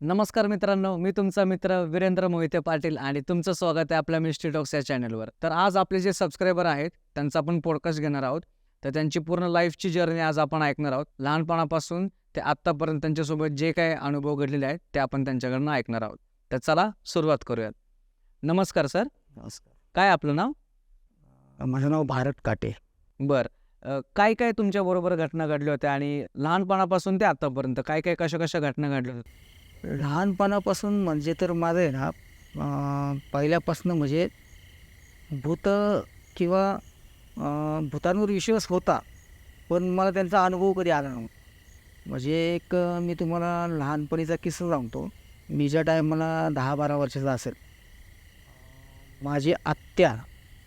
नमस्कार मित्रांनो मी तुमचा मित्र वीरेंद्र मोहिते पाटील आणि तुमचं स्वागत आहे आपल्या मिस्ट्री टॉक्स या चॅनलवर. तर आज आपले जे सबस्क्रायबर आहेत त्यांचा आपण पॉडकास्ट घेणार आहोत. तर त्यांची पूर्ण लाईफची जर्नी आज आपण ऐकणार आहोत. लहानपणापासून ते आत्तापर्यंत त्यांच्यासोबत जे काही अनुभव घडलेले आहेत ते आपण त्यांच्याकडनं ऐकणार आहोत. तर चला सुरुवात करूयात. नमस्कार सर नमस्कार. काय आपलं नाव? माझं नाव भारत काटे. बर. काय काय तुमच्याबरोबर घटना घडल्या होत्या आणि लहानपणापासून ते आत्तापर्यंत काय काय कशा कशा घटना घडल्या होत्या? लहानपणापासून म्हणजे तर माझं आहे ना पहिल्यापासून म्हणजे भूत किंवा भूतांवर विश्वास होता पण मला त्यांचा अनुभव कधी आला नव्हता. म्हणजे एक मी तुम्हाला लहानपणीचा किस्सा सांगतो. मी ज्या टायमाला दहा बारा वर्षाचा असेल. माझी आत्या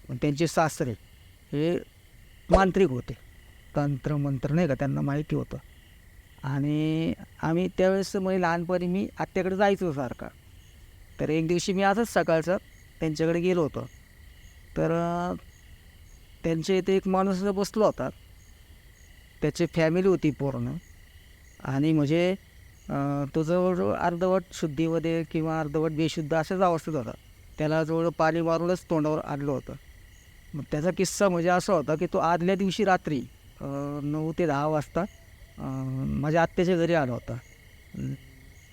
पण त्यांचे सासरे हे मांत्रिक होते. तंत्र मंत्र नाही का त्यांना माहिती होतं. आणि आम्ही त्यावेळेस म्हणजे लहानपणी मी आत्याकडे जायचो सारखा. तर एक दिवशी मी असंच सकाळचं त्यांच्याकडे गेलो होतो. तर त्यांच्या इथे एक माणूस बसला होता. त्याची फॅमिली होती पूर्ण. आणि म्हणजे तो जवळजवळ अर्धवट शुद्धीमध्ये किंवा अर्धवट बेशुद्ध अशाच अवस्थेत होता. त्याला जवळ पाणी मारूनच तोंडावर आणलं होतं. मग त्याचा किस्सा म्हणजे असा होता की तो आदल्या दिवशी रात्री नऊ ते दहा वाजता माझ्या आत्याच्या घरी आला होता.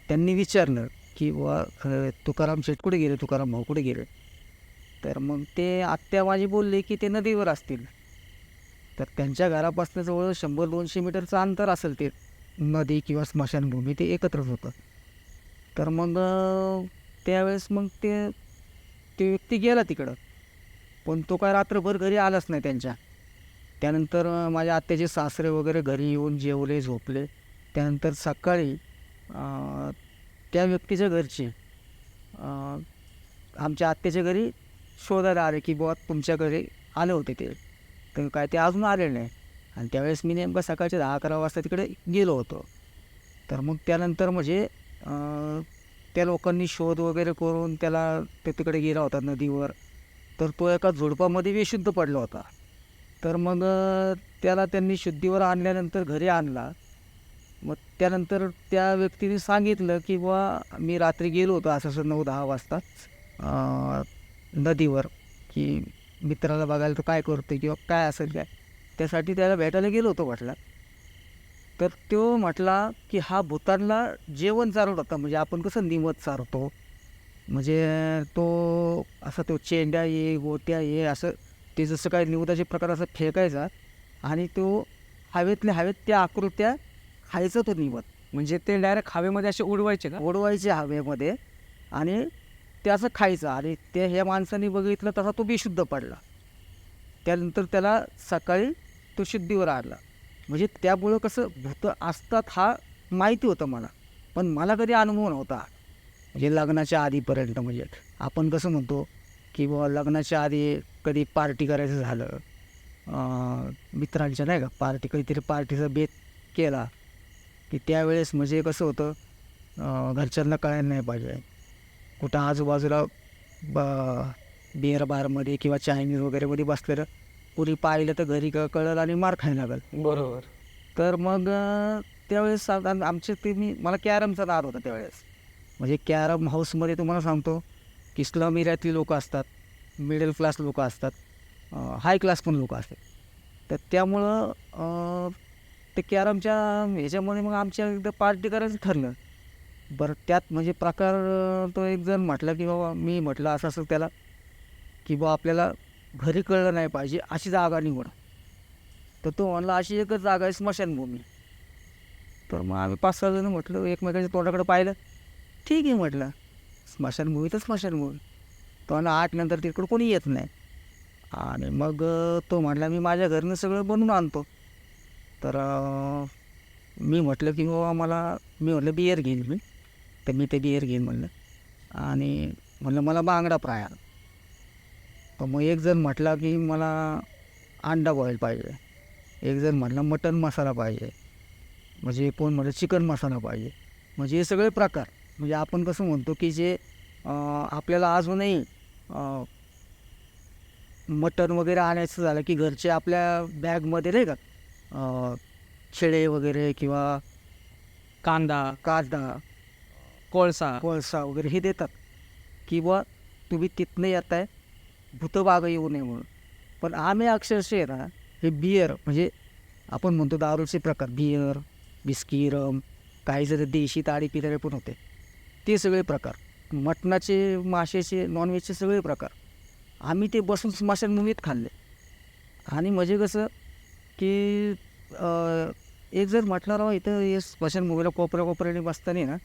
त्यांनी विचारलं की बुवा तुकाराम शेठ कुठे गेले? तुकाराम भाऊ कुठे गेले? तर मग ते आत्या माझी बोलले की ते नदीवर असतील. तर त्यांच्या घरापासून जवळ शंभर दोनशे मीटरचं अंतर असेल ते नदी किंवा स्मशानभूमी ते एकत्रच होतं. तर मग त्यावेळेस मग ते ते व्यक्ती गेला तिकडं. पण तो काय रात्रभर घरी आलाच नाही त्यांच्या. त्यानंतर माझ्या आत्याचे सासरे वगैरे घरी येऊन जेवले झोपले. त्यानंतर सकाळी त्या व्यक्तीच्या घरचे आमच्या आत्याच्या घरी शोधायला आले की बुवा तुमच्या घरी आले होते ते. तर काय ते अजून आले नाही. आणि त्यावेळेस मी नेमका सकाळच्या दहा अकरा वाजता तिकडे गेलो होतो. तर मग त्यानंतर म्हणजे त्या लोकांनी शोध वगैरे करून त्याला ते तिकडे गेला होता नदीवर. तर तो एका झुडपामध्ये बेशुद्ध पडला होता. तर मग त्याला त्यांनी शुद्धीवर आणल्यानंतर घरी आणला. मग त्यानंतर त्या व्यक्तीने सांगितलं की बुवा मी रात्री गेलो होतो असं असं नऊ दहा वाजता नदीवर की मित्राला बघायला तो काय करतो किंवा काय असेल काय. त्यासाठी त्याला भेटायला गेलो होतो म्हटला. तर तो म्हटला की हा भूतानला जेवण चारवत होता. म्हणजे आपण कसं निमत चारतो? म्हणजे तो असा तो चेंड्या ये गोट्या ये असं ते जसं काय निवदाचे प्रकार असं फेकायचा आणि तो हवेतल्या हवेत त्या आकृत्या खायचा तो निवत. म्हणजे ते डायरेक्ट हवेमध्ये असे उडवायचे का? ओढवायचे हवेमध्ये आणि ते असं खायचं आणि ते ह्या माणसाने बघितलं तसा तो बेशुद्ध पडला. त्यानंतर त्याला सकाळी तो शुद्धीवर आणला. म्हणजे त्यामुळं कसं भूत असतात हा माहिती होतं मला. पण मला कधी अनुभव नव्हता. म्हणजे लग्नाच्या आधीपर्यंत म्हणजे आपण कसं म्हणतो की बुवा लग्नाच्या आधी कधी पार्टी करायचं झालं मित्रांच्या नाही का पार्टी कधीतरी पार्टीचा बेत केला की त्यावेळेस म्हणजे कसं होतं घरच्यांना कळायला नाही पाहिजे. कुठं आजूबाजूला ब बिअर बारमध्ये किंवा चायनीज वगैरेमध्ये बसलेलं पुरी पाहिलं तर घरी क कळलं आणि मार खायला लागल. बरोबर. तर मग त्यावेळेस आमचे ते मी मला कॅरमचा नाद होता त्यावेळेस. म्हणजे कॅरम हाऊसमध्ये तुम्हाला सांगतो की स्लम एरियातली लोकं असतात मिडल क्लास लोकं असतात हाय क्लास पण लोकं असतात. तर त्यामुळं ते कॅरमच्या ह्याच्यामध्ये मग आमच्या एकदा पार्टी करायचं ठरलं. बरं त्यात म्हणजे प्रकार तो एक जण म्हटला की बाबा मी म्हटलं असं असं त्याला की बा आपल्याला घरी कळलं नाही पाहिजे अशी जागा निवड. तर तो म्हणला अशी एकच जागा आहे स्मशानभूमी. तर मग आम्ही पाच सहा जण म्हटलं एकमेकाच्या तोंडाकडे पाहिलं. ठीक आहे म्हटलं. स्मशानभूमी तर स्मशानभूमी. तो म्हणला आठ नंतर तिकडं कोणी येत नाही. आणि मग तो म्हटला मी माझ्या घरनं सगळं बनवून आणतो. तर मी म्हटलं की बाबा मला मी म्हटलं बियर घेईन मी. तर मी ते बियर घेईन म्हणलं. आणि म्हणलं मला बांगडा फ्राय तर मग एक जण म्हटला की मला अंडा बॉईल पाहिजे. एक जण म्हटलं मटन मसाला पाहिजे. म्हणजे कोण म्हटलं चिकन मसाला पाहिजे. म्हणजे हे सगळे प्रकार. म्हणजे आपण कसं म्हणतो की जे आपल्याला अजूनही मटण वगैरे आणायचं झालं की घरचे आपल्या बॅगमध्ये नाही का खेळे वगैरे किंवा कांदा कांदा कोळसा. कोळसा वगैरे हे देतात. किंवा तुम्ही तिथनं येत आहे भूतबागा येऊ नये म्हणून. पण आम्ही अक्षरशः आहे ना हे बियर म्हणजे आपण म्हणतो दारूचे प्रकार. बियर बिस्की रम काही जरी देशी ताडी पितळे पण होते. ते सगळे प्रकार. मटणाचे माशाचे नॉनव्हेजचे सगळे प्रकार. आम्ही ते बसून स्मशानभूमीत खाल्ले. आणि म्हणजे कसं की एक जर म्हटलं राव इथं हे स्मशानभूमीला कोपऱ्या कोपऱ्याने बसताना ना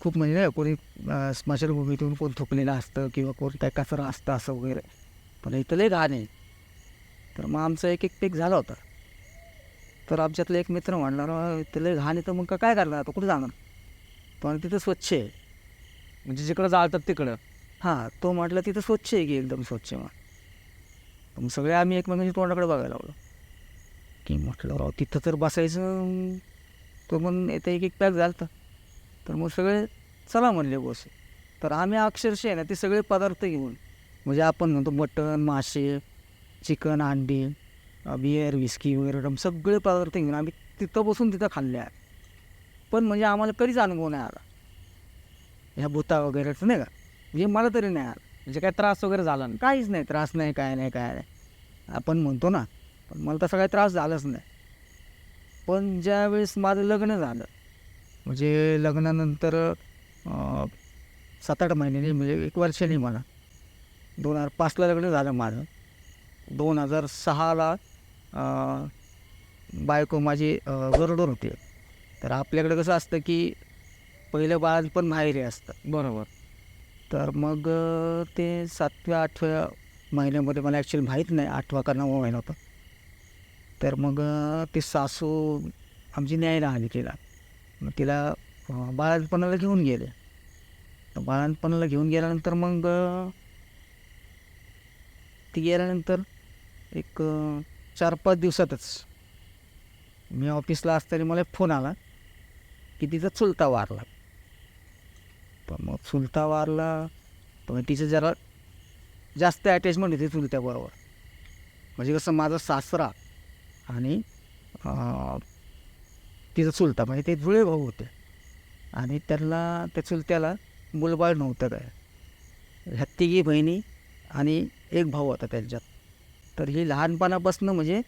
खूप म्हणजे नाही कोणी अं, स्मशानभूमीतून कोण थुकलेलं असतं किंवा कोण काय कचरा असतं असं वगैरे. पण इथं लय घाण आहे. तर मग आमचा एक एक पीक झाला होता. तर आमच्यातला एक मित्र म्हणणार इथं लय घाण आहे तर मग का- काय करणार? आता कुठे जाणार? पण तिथं स्वच्छ आहे. म्हणजे जिकडं जाळतात तिकडं. हां तो म्हटलं तिथं स्वच्छ आहे की एकदम स्वच्छ मग मग सगळे आम्ही एकमेकांच्या तोंडाकडे बघायला लागलो. की म्हटलं राव तिथं तर बसायचं तो पण येतं एक एक पॅक झालं तर मग सगळे चला म्हणले बस तर आम्ही अक्षरशः आहे ना ते सगळे पदार्थ घेऊन म्हणजे आपण म्हणतो मटण मासे चिकन अंडी बिअर विस्की वगैरे रम सगळे पदार्थ घेऊन आम्ही तिथं बसून तिथं खाल्ले आहे पण म्हणजे आम्हाला कधीच अनुभव नाही आला. ह्या भूता वगैरेचं नाही का? म्हणजे मला तरी नाही आला. म्हणजे काय त्रास वगैरे झाला नाही. काहीच नाही त्रास नाही काय नाही काय नाही. आपण म्हणतो ना पण मला तसा काही त्रास झालाच नाही. पण ज्यावेळेस माझं लग्न झालं म्हणजे लग्नानंतर सात आठ महिन्याने म्हणजे एक वर्षाने मला दोन हजार पाचला लग्न झालं माझं. दोन हजार सहाला बायको माझी अं, गरोदर होती. तर आपल्याकडे कसं असतं की पहिलं बाळ पण माहेरी असतं. बरोबर. तर मग ते सातव्या आठव्या महिन्यामध्ये मला ॲक्च्युली माहीत नाही आठवा का नववा महिना होता. तर मग ती सासू आमची न्यायला आली तिला. मग तिला बाळांपणाला घेऊन गेले. तर बाळांपणाला घेऊन गेल्यानंतर मग ती गेल्यानंतर एक चार पाच दिवसातच मी ऑफिसला असताना मला फोन आला. की तिचा चुलता वारला. पण मग चुलता वारला पण तिचं जरा जास्त अटॅचमेंट होती चुलत्याबरोबर म्हणजे कसं माझा सासरा आणि तिचा चुलता म्हणजे ते जुळे भाऊ होते. आणि त्यांना त्या चुलत्याला मुलबाळ नव्हतं काय. ह्या तिघी बहिणी आणि एक भाऊ होता त्यांच्यात. तर ही लहानपणापासून म्हणजे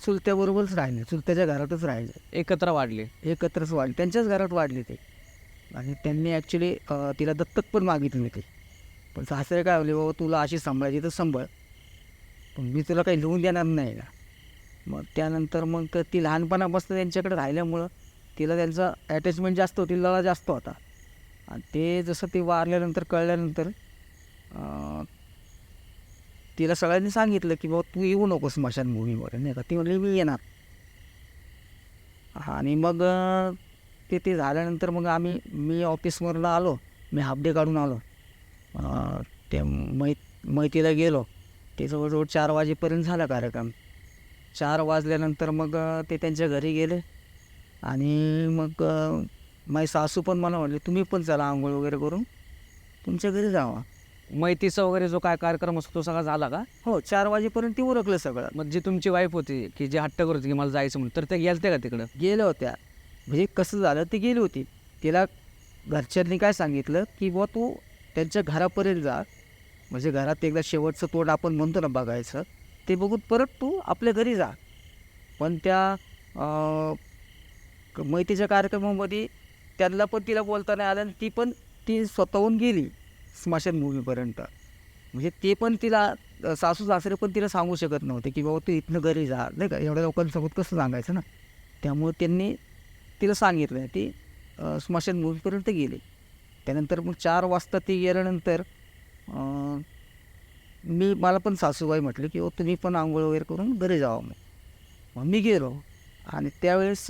चुलत्याबरोबरच राहिले. चुलत्याच्या घरातच राहिले. एकत्र वाढले. एकत्रच वाढले. त्यांच्याच घरात वाढले ते. आणि त्यांनी ॲक्च्युली तिला दत्तक पण मागितली होती पण सासरे काय म्हणले बाबा तुला अशी सांभाळायची तर सांभाळ. पण मी तुला काही लिहून देणार नाही ना. मग त्यानंतर मग तर ती लहानपणापासून त्यांच्याकडे राहिल्यामुळं तिला त्यांचा अटॅचमेंट जास्त होती लळा जास्त होता. आणि ते जसं ते वारल्यानंतर कळल्यानंतर तिला सगळ्यांनी सांगितलं की बाबा तू येऊ नकोस स्मशानभूमीवर. नाही का? ती म्हणली मी येणार. आणि मग ते ते झाल्यानंतर मग आम्ही मी ऑफिसवरनं आलो. मी हाफ डे काढून आलो. ते मै मैतीला गेलो. ते जवळजवळ चार वाजेपर्यंत झाला कार्यक्रम. चार वाजल्यानंतर मग ते त्यांच्या घरी गेले. आणि मग माझी सासू पण मला म्हणले तुम्ही पण चला आंघोळ वगैरे करून. तुमच्या घरी जावा. मैतीचा वगैरे जो काय कार्यक्रम असतो तो सगळा झाला का? हो चार वाजेपर्यंत ती उरकलं सगळं. मग जी तुमची वाईफ होती की जे हट्ट करत होती की मला जायचं म्हणून तर ते गेलते का तिकडं? गेल्या होत्या. म्हणजे कसं झालं ती गेली होती. तिला घरच्यांनी काय सांगितलं की बुवा तू त्यांच्या घरापर्यंत जा. म्हणजे घरात एकदा शेवटचं तोंड आपण म्हणतो ना बघायचं ते बघून परत तू आपल्या घरी जा. पण त्या अं, क- मैतीच्या कार्यक्रमामध्ये त्यांना पण तिला बोलता नाही आलं आणि ती पण ती स्वतःहून गेली. स्मशानभूमीपर्यंत म्हणजे ते पण तिला सासू सासरे पण तिला सांगू शकत नव्हते की बाबा तू इथनं घरी जा. नाही का? एवढ्या लोकांसोबत कसं सांगायचं ना? त्यामुळे त्यांनी तिला सांगितलं. ती अ, स्मशानभूमीपर्यंत गेली. त्यानंतर मग चार वाजता ती गेल्यानंतर मी मला पण सासूबाई म्हटले की ओ तुम्ही पण आंघोळ वगैरे करून घरी जावा मग. मग मी गेलो. आणि त्यावेळेस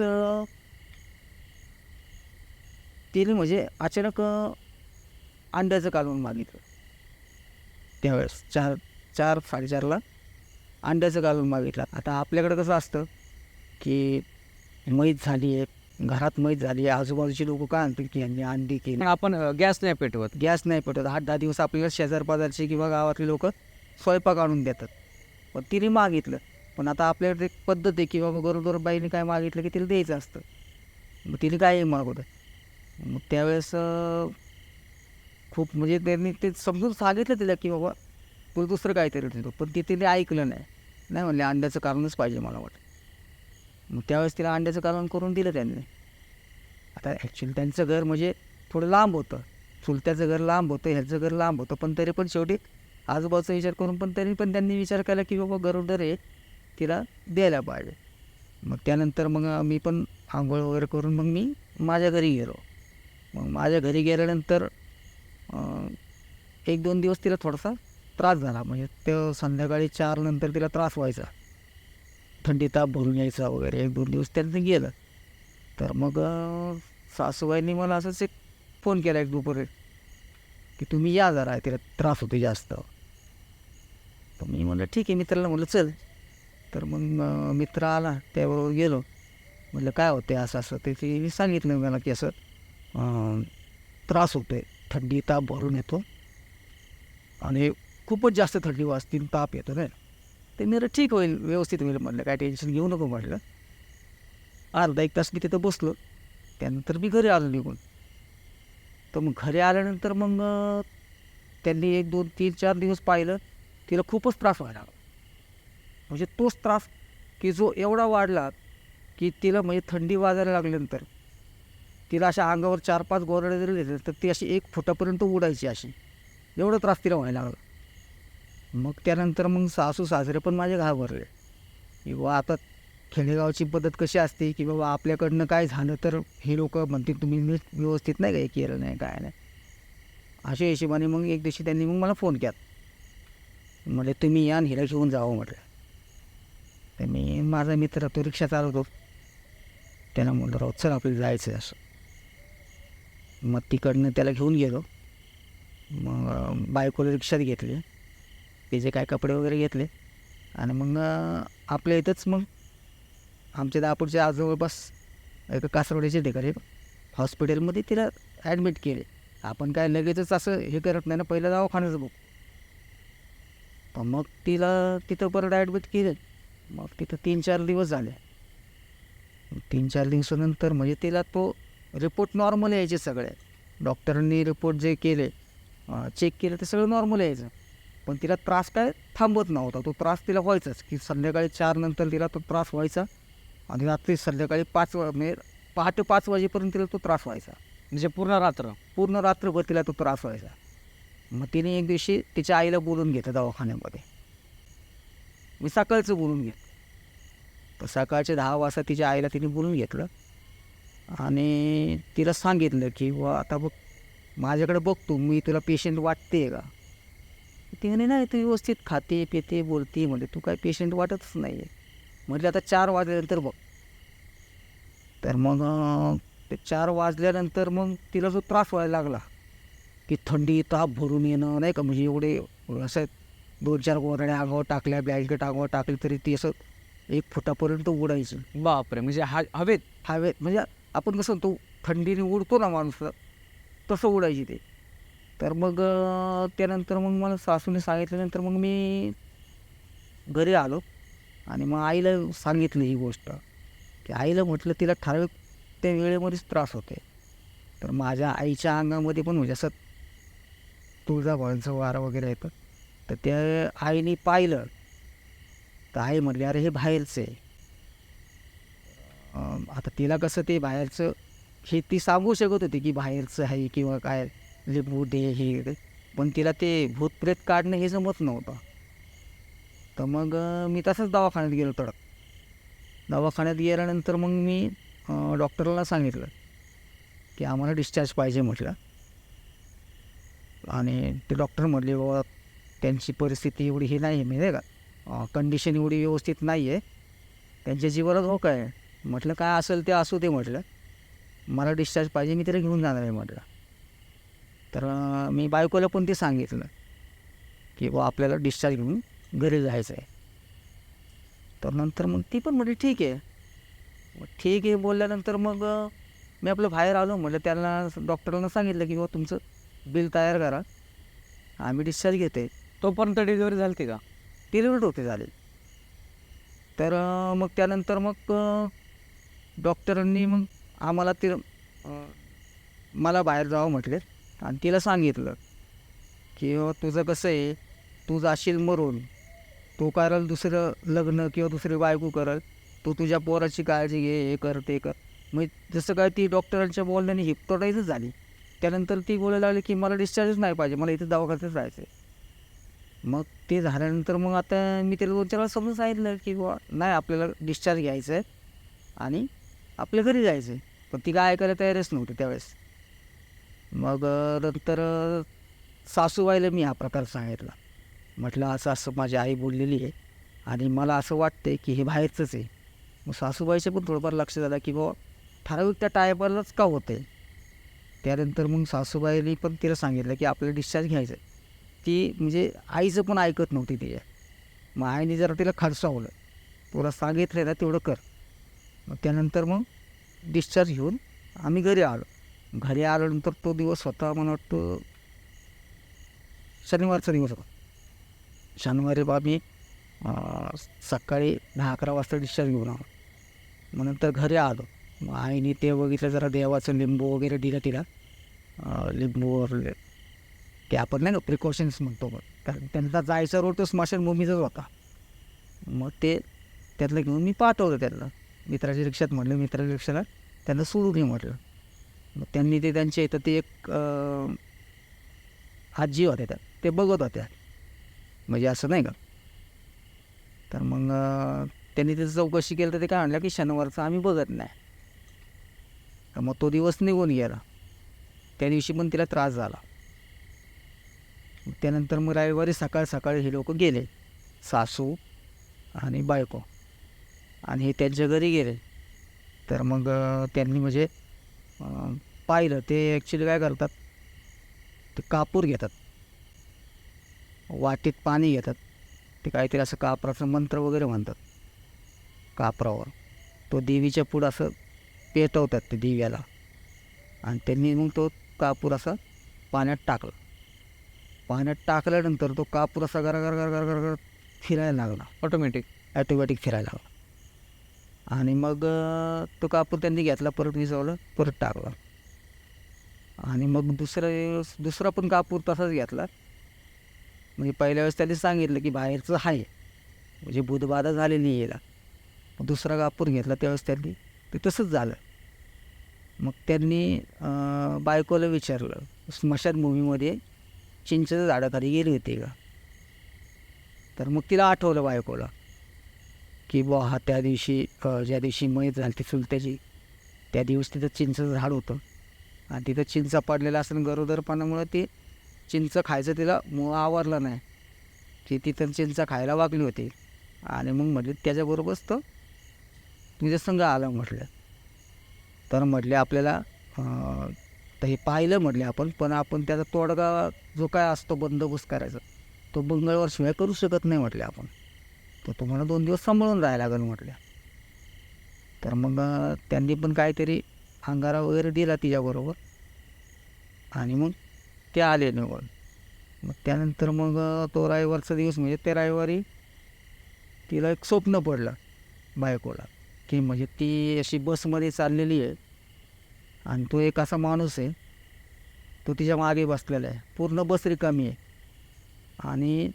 तिने म्हणजे अचानक अंड्याचं कालवण मागितलं. त्यावेळेस चार चार साडेचारला अंड्याचं कालवण मागितलं. आता आपल्याकडं कसं असतं की मैत झाली आहे घरात मैत झाली आहे आजूबाजूची लोक काय म्हणतील की यांनी अंडी केली? आपण गॅस नाही पेटवत. गॅस नाही पेटत आठ दहा दिवस आपल्याला शेजार पाजारचे किंवा गावातले लोक स्वयंपाक आणून देतात. पण तिने मागितलं. पण आता आपल्याकडे एक पद्धत आहे की बाबा गरोदर बाईने काय मागितलं की तिला द्यायचं असतं. मग तिने काय मागवतं मग त्यावेळेस खूप म्हणजे त्यांनी ते समजून सांगितलं तिला की बाबा तुला दुसरं काहीतरी देतो. पण ते तिने ऐकलं नाही. नाही म्हणले अंड्याचं कारणच पाहिजे मला वाटतं. मग त्यावेळेस तिला अंड्याचं कारण करून दिलं त्यांनी. आता ॲक्च्युली त्यांचं घर म्हणजे थोडं लांब होतं. चुलत्याचं घर लांब होतं ह्याचं घर लांब होतं. पण तरी पण शेवटी आजूबाजूचा विचार करून पण तरी पण त्यांनी विचार केला की बाबा गरोदर आहे तिला द्यायला पाहिजे. मग त्यानंतर मग मी पण आंघोळ वगैरे करून मग मी माझ्या घरी गेलो. मग माझ्या घरी गेल्यानंतर एक दोन दिवस तिला थोडासा त्रास झाला. म्हणजे ते संध्याकाळी चार नंतर तिला त्रास व्हायचा. थंडी ताप भरून यायचा वगैरे. एक दोन दिवस त्यांचं गेलं. तर मग सासूबाईंनी मला असंच एक फोन केला एक दुपारी की तुम्ही या जरा तिला त्रास होतो जास्त. तर मी म्हणलं ठीक आहे मित्राला. म्हटलं चल. तर मग मित्र आला त्याबरोबर गेलो. म्हटलं काय होते असं असं? ते तिने सांगितलं मला की असं त्रास त्रास होतोय. थंडी ताप भरून येतो. आणि खूपच जास्त थंडी वाजते ताप येतो नाही. ते मी ठीक होईल व्यवस्थित होईल म्हटलं काय टेन्शन घेऊ नको म्हटलं. अर्धा एक तास मी तिथं बसलो. त्यानंतर मी घरी आलो निघून. तर मग घरी आल्यानंतर मग त्यांनी एक दोन तीन चार दिवस पाहिलं तिला खूपच त्रास व्हायला म्हणजे तोच त्रास की जो एवढा वाढला की तिला म्हणजे थंडी वाजायला लागल्यानंतर तिला अशा अंगावर चार पाच गोरडे जरी दिले तर ती अशी एक फुटापर्यंत उडायची अशी. एवढा त्रास तिला व्हायला लागला. मग त्यानंतर मग सासू सासरे पण माझे घाबरले. की बुवा आता खेडेगावची पद्धत कशी असते की बाबा आपल्याकडनं काय झालं तर हे लोक म्हणतील तुम्ही नीट व्यवस्थित नाही काय केलं नाही काय नाही. अशा हिशोबाने मग एक दिवशी त्यांनी मग मला फोन केला. म्हणजे तुम्ही या आणि हिला घेऊन जावं म्हटलं. तर मी माझा मित्र तो रिक्षा चालवतो. त्याला म्हणलं राव चल आपल्याला जायचं असं. मग तिकडनं त्याला घेऊन गेलो. मग अं, बायकोला रिक्षात घेतली. तिचे काय कपडे वगैरे घेतले. आणि मग आपल्या इथंच मग आमच्या दापूरच्या आजवळपास एका कासरवाडीच्या ठिकाणी हॉस्पिटलमध्ये तिला ॲडमिट केले. आपण काय लगेचच असं हे करत नाही ना पहिलं दवाखान्याचं बघ. तर मग तिला तिथं परत ॲडमिट केलं. मग तिथं तीन चार दिवस झाले. तीन चार दिवसानंतर म्हणजे तिला तो रिपोर्ट नॉर्मल यायचे सगळे. डॉक्टरांनी रिपोर्ट जे केले चेक केलं ते सगळं नॉर्मल यायचं. पण तिला त्रास काय थांबत नव्हता. तो त्रास तिला व्हायचाच की संध्याकाळी चार नंतर तिला तो त्रास व्हायचा आणि रात्री संध्याकाळी पाच म्हणजे पहाटे पाच वाजेपर्यंत तिला तो त्रास व्हायचा. म्हणजे पूर्ण रात्र? पूर्ण रात्रभर तिला तो त्रास व्हायचा. मग तिने एक दिवशी तिच्या आईला बोलून घेतलं दवाखान्यामध्ये. मी सकाळचं बोलून घेत तर सकाळचे दहा वाजता तिच्या आईला तिने बोलून घेतलं आणि तिला सांगितलं की वा आता बघ माझ्याकडे बघतो मी तुला पेशंट वाटते का? ती म्हणे नाही तू व्यवस्थित खाते पिते बोलते. म्हणजे तू काय पेशंट वाटतच नाही आहे म्हटलं आता चार वाजल्यानंतर बघ. तर मग ते चार वाजल्यानंतर मग तिला जो त्रास व्हायला लागला की थंडी ताप भरून येणं नाही का म्हणजे एवढे असं दोन चार गोरड्या आगावर टाकल्या ब्लँकेट आगावर टाकली तरी ती असं एक फुटापर्यंत उडायचं. बापरे म्हणजे हा हवेत? हवेत म्हणजे आपण कसं तो थंडीने उडतो ना माणूस तसं उडायची ते. तर मग त्यानंतर मग मला सासूने सांगितल्यानंतर मग मी घरी आलो आणि मग आईला सांगितली ही गोष्ट. की आईला म्हटलं तिला ठराविक त्या वेळेमध्येच त्रास होते तर माझ्या आईच्या अंगामध्ये पण म्हणजे असं तुळजाभवानीचं वारं वगैरे येतं. तर त्या आईने पाहिलं. तर आई म्हटली अरे हे बाहेरचं आहे. आता तिला कसं ते बाहेरचं हे ती सांगू शकत होती की बाहेरचं आहे किंवा काय लिंबू दे हे पण तिला ते भूतप्रेत काढणं हे जमत नव्हतं. तर मग मी तसंच दवाखान्यात गेलो तडक. दवाखान्यात गेल्यानंतर मग मी डॉक्टरला सांगितलं की आम्हाला डिस्चार्ज पाहिजे म्हटलं. आणि ते डॉक्टर म्हटले बाबा त्यांची परिस्थिती एवढी ही नाही आहे माहिती आहे का? कंडिशन एवढी व्यवस्थित नाही आहे त्यांच्या जीवाला धोका आहे. म्हटलं काय असेल ते असू दे म्हटलं. मला डिस्चार्ज पाहिजे मी तिला घेऊन जाणार आहे म्हटलं. तर मी बायकोला पण ते सांगितलं की बा आपल्याला डिस्चार्ज घेऊन घरी जायचं आहे तर नंतर मग ती पण म्हटली ठीक आहे. मग ठीक आहे बोलल्यानंतर मग मी आपलं बाहेर आलो. म्हटलं त्यांना डॉक्टरांना सांगितलं की बा तुमचं बिल तयार करा. आम्ही डिस्चार्ज घेते. तोपर्यंत डिलिव्हरी झाली का? डिलिव्हरी होते झाली. तर मग त्यानंतर मग डॉक्टरांनी मग आम्हाला ते मला बाहेर जावं म्हटले आणि तिला सांगितलं की तुझं कसं आहे? तू जाशील मरून. तू करल दुसरं लग्न किंवा दुसरी बायको करल. तू तुझ्या पोराची काळजी घे हे कर ते कर. मग जसं काय ती डॉक्टरांच्या बोलण्याने हिप्टोटाईजच झाली. त्यानंतर ती बोलायला लागली की मला डिस्चार्जच नाही पाहिजे. मला इथे दवाखान्यातच राहायचं आहे मग ते झाल्यानंतर मग आता मी त्याला दोन चार वेळा समजून सांगितलं की बुवा नाही आपल्याला डिस्चार्ज घ्यायचं आहे आणि आपल्या घरी जायचं आहे पण ती काय ऐकायला तयारच नव्हती त्यावेळेस. मग नंतर सासूबाईला मी हा प्रकार सांगितला. म्हटलं असं असं माझी आई बोललेली आहे आणि मला असं वाटतंय की हे बाहेरचंच आहे. मग सासूबाईचं पण थोडंफार लक्ष झालं की बुवा ठराविक त्या टायपरलाच का होतं आहे त्यानंतर मग सासूबाईने पण तिला सांगितलं की आपल्याला डिस्चार्ज घ्यायचं आहे ती म्हणजे आईचं पण ऐकत नव्हती तिच्या मग आईने जरा तिला खडसावलं. तुला सांगितलं ना तेवढं कर. मग त्यानंतर मग डिस्चार्ज घेऊन आम्ही घरी आलो. घरी आल्यानंतर तो दिवस होता मला वाटतं शनिवारचा दिवस होता. शनिवारी बा मी सकाळी दहा अकरा वाजता डिस्चार्ज घेऊन आलो. मग नंतर घरी आलो. मग आईने ते बघितलं जरा देवाचं लिंबू वगैरे दिलं तिला. लिंबूवर ते आपण नाही का प्रिकॉशन्स म्हणतो मग कारण त्यांचा जायचा रोड तो स्मशानभूमीचाच होता. मग ते त्यातलं घेऊन मी पाठवलं त्यांना. मित्राच्या रिक्षात म्हटलं मित्राच्या रिक्षाला त्यांना सोडून घे म्हटलं. मग त्यांनी ते त्यांच्या इथं ते एक आजी होत्या त्या. ते बघत होत्या. म्हणजे असं नाही का? तर मग त्यांनी त्याची चौकशी केली तर ते काय म्हणलं की शनिवारचं आम्ही बघत नाही. तर मग तो दिवस निघून गेला. त्या दिवशी पण तिला त्रास झाला. मग त्यानंतर मग रविवारी सकाळ सकाळी हे लोक गेले. सासू आणि बायको. आणि हे त्यांच्या घरी गेले. तर मग त्यांनी म्हणजे पाहिलं. ते ॲक्च्युली काय करतात ते कापूर घेतात. वाटीत पाणी घेतात. ते काहीतरी असं कापराचं मंत्र वगैरे म्हणतात. कापरावर. तो देवीच्या पुढं असं पेटवतात ते दिव्याला आणि त्यांनी मग तो कापूर असा पाण्यात टाकला. पाण्यात टाकल्यानंतर तो कापूर असा गरा गरा गरा गरा गरा फिरायला लागला ऑटोमॅटिक ॲटोमॅटिक फिरायला लागला आणि मग तो कापूर त्यांनी घेतला परत विजवलं परत टाकला. आणि मग दुसऱ्या वेळेस दुसरा पण कापूर तसाच घेतला. म्हणजे पहिल्या वेळेस त्यांनी सांगितलं की बाहेरचं आहे. म्हणजे बुधबाधा झालेली याला. मग दुसरा कापूर घेतला त्यावेळेस त्यांनी. ते तसंच झालं. मग त्यांनी बायकोला विचारलं स्मशानभूमीमध्ये चिंचेच्या झाडाखाली गेली होती का? तर मग तिला आठवलं बायकोला. की बुवा हा त्या दिवशी ज्या दिवशी मयत झाली ती चुलत्याची त्या दिवशी तिथं चिंचचं झाड होतं. आणि तिथं चिंच पडलेला असं गरोदरपणामुळं ती चिंच खायचं तिला मुळं आवरलं नाही. ती तिथं चिंच खायला वागली होती. आणि मग म्हटले त्याच्याबरोबरच तो तुझ्या संघ आला म्हटलं. तर म्हटले आपल्याला तर हे पाहिलं म्हटले आपण पण आपण त्याचा तोडगा जो काय असतो बंदोबस्त करायचा तो मंगळवार शिवाय करू शकत नाही म्हटले आपण. तर तुम्हाला दोन दिवस सांभाळून राहायला लागेल म्हटल्या. तर मग त्यांनी पण काहीतरी अंगारा वगैरे दिला तिच्याबरोबर. आणि मग ते आले निवड मग त्यानंतर मग तो रविवारचा दिवस म्हणजे ते रविवारी तिला एक स्वप्न पडलं बायकोला की म्हणजे ती अशी बसमध्ये चाललेली आहे आणि तो एक असा माणूस आहे तो तिच्यामागे बसलेला आहे. पूर्ण बस रिकामी आहे. आणि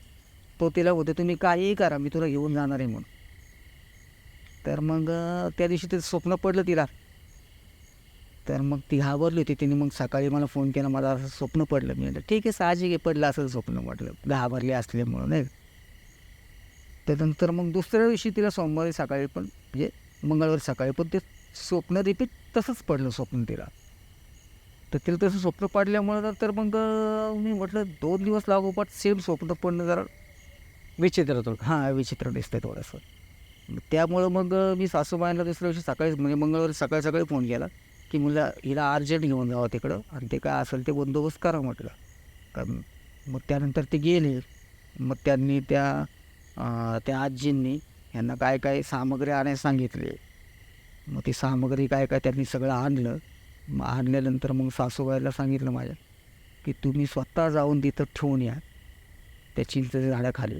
तो तिला होते तुम्ही काहीही करा मी तुला घेऊन जाणार आहे म्हणून. तर मग त्या दिवशी ते स्वप्न पडलं तिला. तर मग ती घाबरली होती तिने मग सकाळी मला फोन केला मला असं स्वप्न पडलं. मी म्हटलं ठीक आहे साहजिक आहे पडलं असं स्वप्न म्हटलं घाबरले असल्यामुळं नाही त्यानंतर मग दुसऱ्या दिवशी तिला सोमवारी सकाळी पण म्हणजे मंगळवारी सकाळी पण ते स्वप्न रिपीट तसंच पडलं स्वप्न तिला. तर तिला तसं स्वप्न पडल्यामुळं तर- तर मग मी म्हटलं दोन दिवस लागोपाठ सेम स्वप्न पडणं जरा विचित्र थोडं हां विचित्र दिसतंय थोडंसं. मग त्यामुळं मग मी सासूबाईंना दुसऱ्या दिवशी सकाळी म्हणजे मंगळवारी सकाळी सकाळी फोन केला की मुला हिला अर्जंट घेऊन जावं तिकडं आणि ते काय असेल ते बंदोबस्त करा म्हटलं. कारण मग त्यानंतर ते गेले. मग त्यांनी त्या त्या आजींनी यांना काय काय सामग्री आणायला सांगितले. मग ती सामग्री काय काय त्यांनी सगळं आणलं. मग आणल्यानंतर मग सासूबाईला सांगितलं माझ्या की तुम्ही स्वतः जाऊन तिथं ठेवून या. त्या चिंचेच्या झाडाखाली.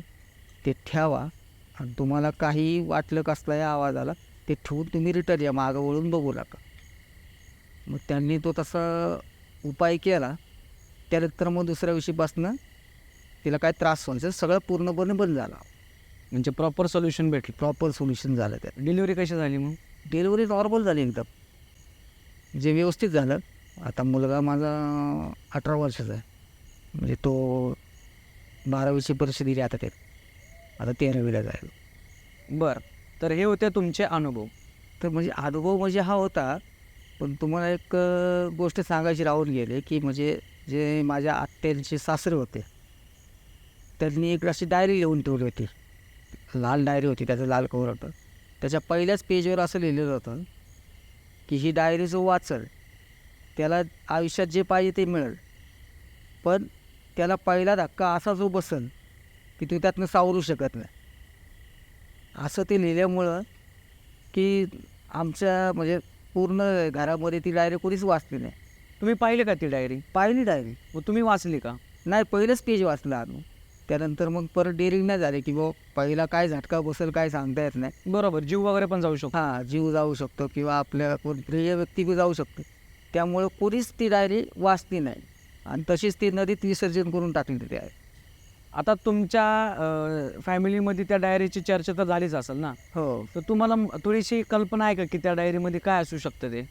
ते ठेवा. आणि तुम्हाला काही वाटलं कसला या आवाजाला ते ठेवून तुम्ही रिटर्न या. मागं वळून बघू नका. मग त्यांनी तो तसा उपाय केला. त्यानंतर मग दुसऱ्या दिवशीपासनं तिला काय त्रास व्हायचा सगळं पूर्णपणे बंद झाला. म्हणजे प्रॉपर सोल्युशन भेटलं. प्रॉपर सोल्युशन झालं त्यात. डिलिव्हरी कशी झाली मग? डिलिव्हरी नॉर्मल झाली एकदम. जे व्यवस्थित झालं. आता मुलगा माझा अठरा वर्षाचा आहे. म्हणजे तो बारावीची परीक्षा दिली आता ते आता तेरावीला जायला बरं. तर हे होते तुमचे अनुभव. तर म्हणजे अनुभव म्हणजे हा होता पण तुम्हाला एक गोष्ट सांगायची राहून गेले की म्हणजे जे माझ्या आत्यांचे सासरे होते त्यांनी एक अशी डायरी लिहून ठेवली होती. लाल डायरी होती त्याचं लाल कवर होतं. त्याच्या पहिल्याच पेजवर असं लिहिलेलं होतं की ही डायरी जो वाचल त्याला आयुष्यात जे पाहिजे ते मिळेल. पण त्याला पहिला धक्का असा जो बसल की तो त्यातनं सावरू शकत नाही. असं ते लिहिल्यामुळं की आमच्या म्हणजे पूर्ण घरामध्ये ती डायरी कोणीच वाचली नाही. तुम्ही पाहिले का ती डायरी? पाहिली डायरी. मग तुम्ही वाचली का? नाही पहिलंच पेज वाचलं आम्ही. त्यानंतर मग परत डेअरिंग नाही झाली की बा पहिला काय झटका बसेल काय सांगता येत नाही. बरोबर जीव वगैरे पण जाऊ शकतो. हां जीव जाऊ शकतो किंवा आपल्या कोण प्रिय व्यक्ती बी जाऊ शकते. त्यामुळं कोणीच ती डायरी वाचली नाही. आणि तशीच ती नदीत विसर्जन करून टाकली आहे आता तुमच्या फॅमिलीमध्ये त्या डायरीची चर्चा तर झालीच असेल ना? हो. तर तुम्हाला म- थोडीशी कल्पना आहे का की त्या डायरीमध्ये काय असू शकतं ते?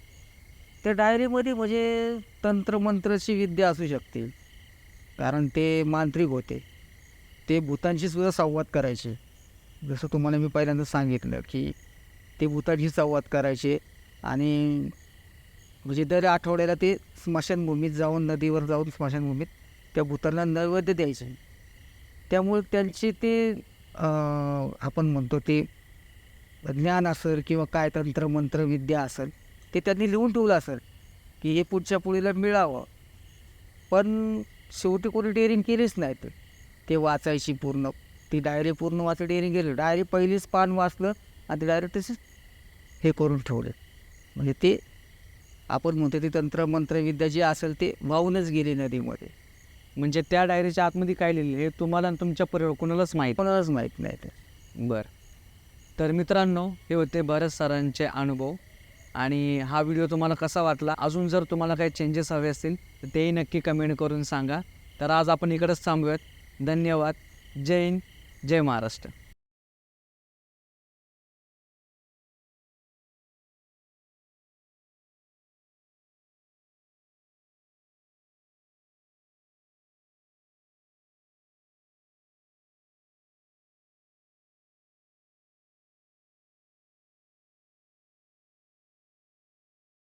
त्या डायरीमध्ये म्हणजे तंत्रमंत्राची विद्या असू शकते. कारण ते मांत्रिक होते. ते भूतांशी सुद्धा संवाद करायचे. जसं तुम्हाला मी पहिल्यांदा सांगितलं की ते भूतांशी संवाद करायचे आणि म्हणजे दर आठवड्याला ते स्मशानभूमीत जाऊन नदीवर जाऊन स्मशानभूमीत त्या भूतांना नैवेद्य द्यायचे. त्यामुळे त्यांचे ते आपण म्हणतो ते ज्ञान असेल किंवा काय तंत्र मंत्र विद्या असेल ते त्यांनी लिहून ठेवलं असेल की हे पुढच्या पुढीला मिळावं. पण शेवटी कोणी डेअरिंग केलीच नाही तर ते वाचायची पूर्ण ती डायरी पूर्ण वाचली डेअरिंग केली. डायरी पहिलीच पान वाचलं आणि ते डायरेक्ट तसेच हे करून ठेवले. म्हणजे ते आपण म्हणतो ते तंत्रमंत्रविद्या जी असेल ते वाहूनच गेली नदीमध्ये. म्हणजे त्या डायरीच्या आतमध्ये काय लिहिलं हे तुम्हाला आणि तुमच्या परिवार कोणालाच माहीत कोणालाच माहीत नाही ते. बरं. तर मित्रांनो हे होते भरत सरांचे अनुभव. आणि हा व्हिडिओ तुम्हाला कसा वाटला? अजून जर तुम्हाला काही चेंजेस हवे असतील तर तेही नक्की कमेंट करून सांगा. तर आज आपण इकडंच थांबूयात. धन्यवाद. जय हिंद. जय महाराष्ट्र.